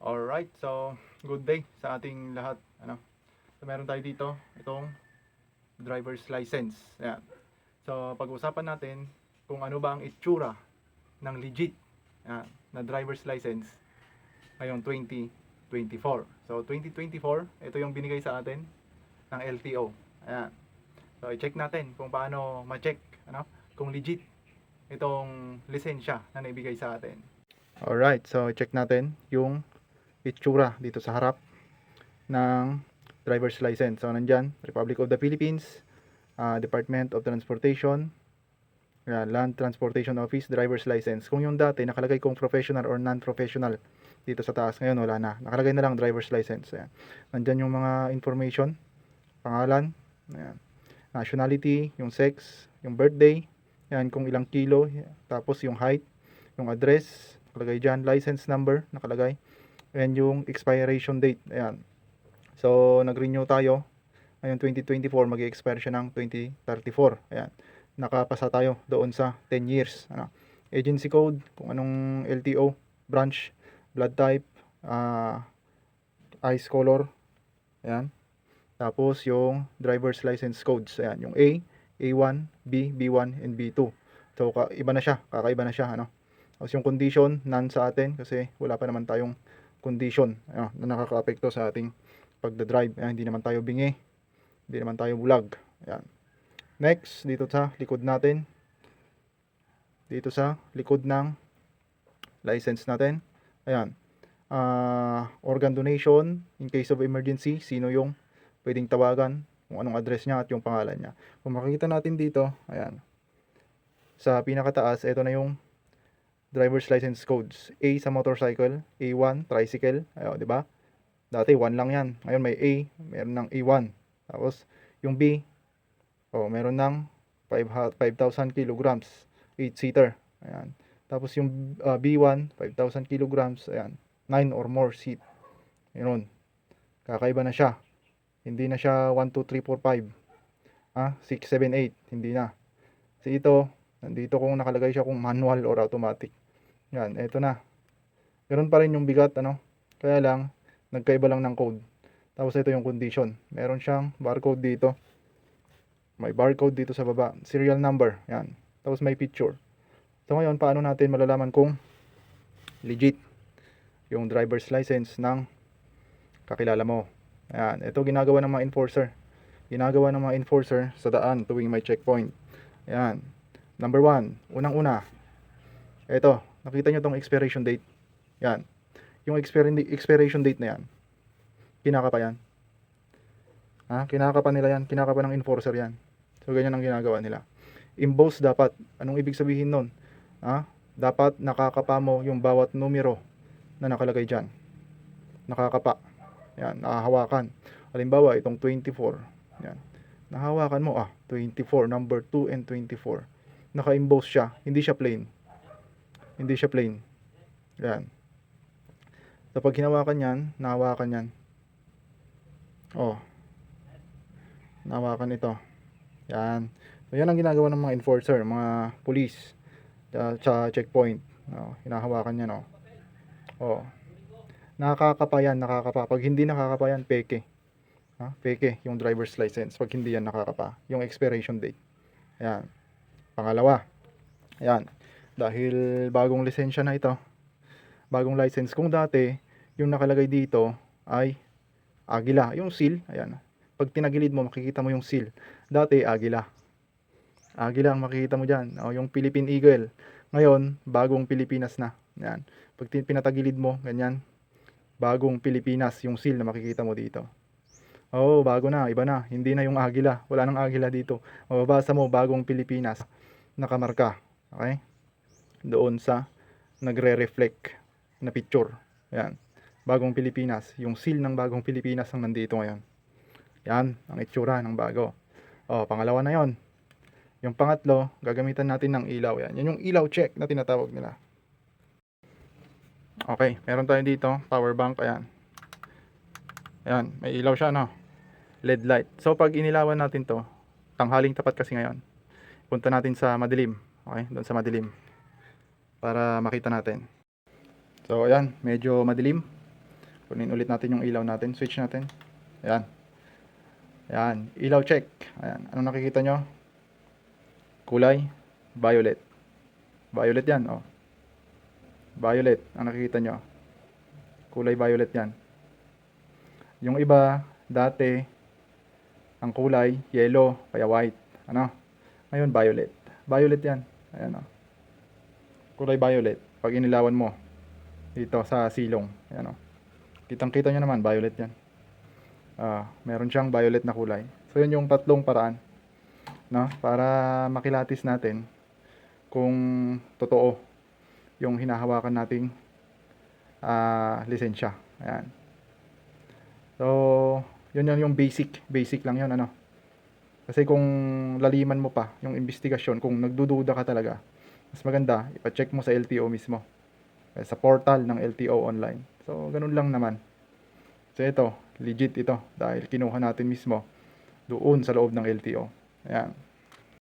Alright, so good day sa ating lahat. Ano? So meron tayo dito itong driver's license. Ayan. So pag-usapan natin kung ano ba ang itsura ng legit ayan, na driver's license ngayong 2024. So 2024, ito yung binigay sa atin ng LTO. Ayan. So i-check natin kung paano ma-check ano, kung legit itong lisensya na naibigay sa atin. Alright, so i-check natin yung itsura dito sa harap ng driver's license. So, nandyan, Republic of the Philippines, ah, Department of Transportation, yan, Land Transportation Office, driver's license. Kung yung dati, nakalagay kung professional or non-professional dito sa taas. Ngayon, wala na. Nakalagay na lang driver's license. Ayan. Nandyan yung mga information, pangalan, ayan. nationality, yung sex, yung birthday, yan, kung ilang kilo, tapos yung height, yung address, nakalagay dyan, license number, nakalagay, and yung expiration date. Ayan. So, nag-renew tayo. Ngayon, 2024, mag-expire siya ng 2034. Ayan. Nakapasa tayo doon sa 10 years. Ano. Agency code, kung anong LTO, branch, blood type, ah, eyes color. Ayan. Tapos, yung driver's license codes. Ayan. Yung A, A1, B, B1, and B2. So, iba na siya. Kakaiba na siya. Ano. Tapos yung condition, none sa atin kasi wala pa naman tayong condition ano, na nakaka-apekto sa ating pagdadrive. Ayan, hindi naman tayo bingi. Hindi naman tayo bulag. Ayan. Next, dito sa likod natin. Dito sa likod ng license natin. Ayan. Ah, organ donation in case of emergency. Sino yung pwedeng tawagan, kung anong address niya at yung pangalan niya. Kung makikita natin dito, ayan. Sa pinakataas, ito na yung driver's license codes. A sa motorcycle, A1, tricycle, ayo, di ba? Dati 1 lang 'yan. Ngayon may A, meron ng A1. Tapos yung B, oh, meron ng 5 5,000 kilograms, 8 seater. Ayan. Tapos yung ah, B1, 5,000 kilograms, ayan, 9 or more seat. Yun. Kakaiba na siya. Hindi na siya 1 2 3 4 5. Ah, 6 7 8, hindi na. Kasi ito, nandito kung nakalagay siya kung manual or automatic. Yan, eto na. Meron pa rin yung bigat, ano. Kaya lang, nagkaiba lang ng code. Tapos ito yung condition. Meron siyang barcode dito. May barcode dito sa baba. Serial number. Yan. Tapos may picture. So ngayon, paano natin malalaman kung legit yung driver's license ng kakilala mo. Yan. Ito ginagawa ng mga enforcer. Ginagawa ng mga enforcer sa daan tuwing may checkpoint. Yan. Number one, unang-una, ito, nakita nyo tong expiration date. Yan. Yung expiration, date na yan, kinaka pa yan. Ha? Kinaka pa nila yan. Kinaka pa ng enforcer yan. So, ganyan ang ginagawa nila. Emboss dapat. Anong ibig sabihin nun? Ha? Dapat nakakapa mo yung bawat numero na nakalagay dyan. Nakakapa. Yan, nakahawakan. Halimbawa, itong 24. Yan. Nahawakan mo, ah, 24, number 2 and 24 naka-emboss siya, hindi siya plain. Hindi siya plain. Yan. So, pag hinawakan yan, nahawakan yan. Oh. Nahawakan ito. Yan. So, yan ang ginagawa ng mga enforcer, mga police, sa, checkpoint. Oh, hinahawakan yan, oh. Oh. Nakakapa yan, nakakapa. Pag hindi nakakapa yan, peke. Ha? Peke yung driver's license. Pag hindi yan nakakapa. Yung expiration date. Ayan. Pangalawa, ayan, dahil bagong lisensya na ito, bagong license, kung dati, yung nakalagay dito ay Agila, yung seal, ayan, pag tinagilid mo, makikita mo yung seal, dati Agila, Agila ang makikita mo dyan, o, yung Philippine Eagle, ngayon, bagong Pilipinas na, ayan, pag pinatagilid mo, ganyan, bagong Pilipinas, yung seal na makikita mo dito, Oo, bago na, iba na. Hindi na yung agila. Wala nang agila dito. Mababasa mo, bagong Pilipinas. Nakamarka. Okay? Doon sa nagre-reflect na picture. Yan. Bagong Pilipinas. Yung seal ng bagong Pilipinas ang nandito ngayon. Yan, ang itsura ng bago. O, pangalawa na yon. Yung pangatlo, gagamitan natin ng ilaw. Yan. Yan yung ilaw check na tinatawag nila. Okay, meron tayo dito, power bank. Ayan. Ayan, may ilaw siya, no? LED light. So, pag inilawan natin to, tanghaling tapat kasi ngayon, punta natin sa madilim. Okay, doon sa madilim. Para makita natin. So, ayan, medyo madilim. Kunin ulit natin yung ilaw natin. Switch natin. Ayan. Ayan. Ilaw check. Ayan. Ano nakikita nyo? Kulay. Violet. Violet yan. Oh. Violet. Ang nakikita nyo. Kulay violet yan. Yung iba, dati, ang kulay, yellow, kaya white. Ano? Ngayon, violet. Violet yan. Ayan o. Kulay violet. Pag inilawan mo, dito sa silong. Ayan o. Kitang kita nyo naman, violet yan. Ah, meron siyang violet na kulay. So, yun yung tatlong paraan. No? Para makilatis natin kung totoo yung hinahawakan nating ah, lisensya. Ayan. So, yun yun yung basic. Basic lang yun, ano. Kasi kung laliman mo pa yung investigasyon, kung nagdududa ka talaga, mas maganda, ipacheck mo sa LTO mismo. Eh, Sa portal ng LTO online. So, ganun lang naman. So, ito, legit ito. Dahil kinuha natin mismo doon sa loob ng LTO. Ayan.